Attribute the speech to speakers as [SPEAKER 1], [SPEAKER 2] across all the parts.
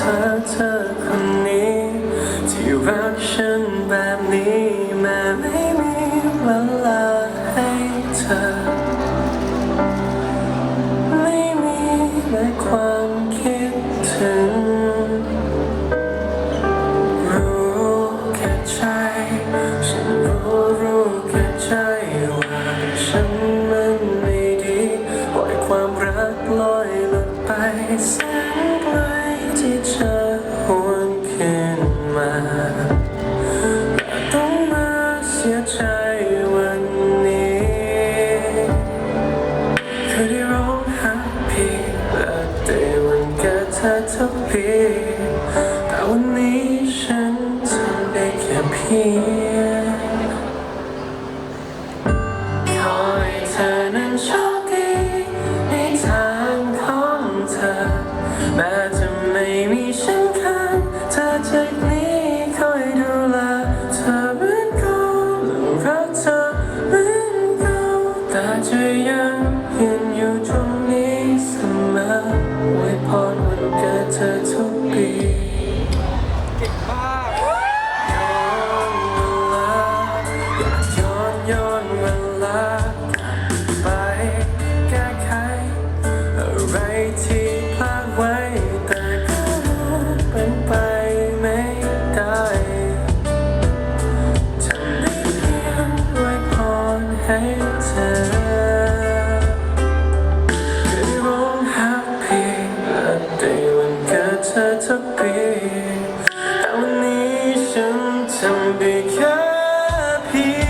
[SPEAKER 1] ธอเธอคนนี้ ที่รักฉันแบบนี้แม้ไม่มีเวลาให้เธอ ไม่มีแม้ความคิดถึง รู้แค่ใจ ฉันรู้รู้แค่ใจว่าฉัน เธอทุกปีแต่วันนี้ฉันทำได้แค่เพียงขอให้เธอนั้นโชคดีในทางของเธอ แม้จะไม่มีฉันข้างเธอจากนี้คอยดูแลเธอเหมือนเก่ารักเธอเหมือนเก่าแต่จะยังยืน ทำได้แค่พีย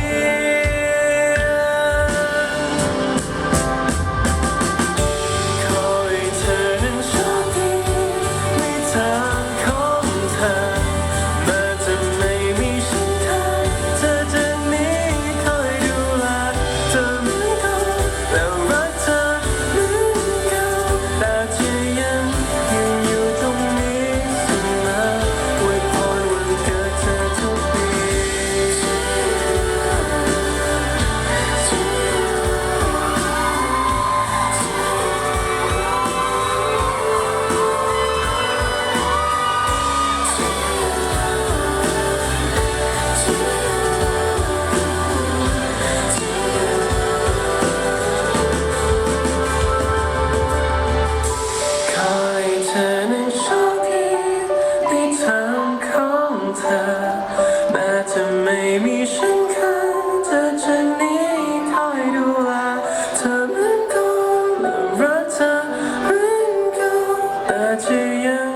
[SPEAKER 1] 하지 않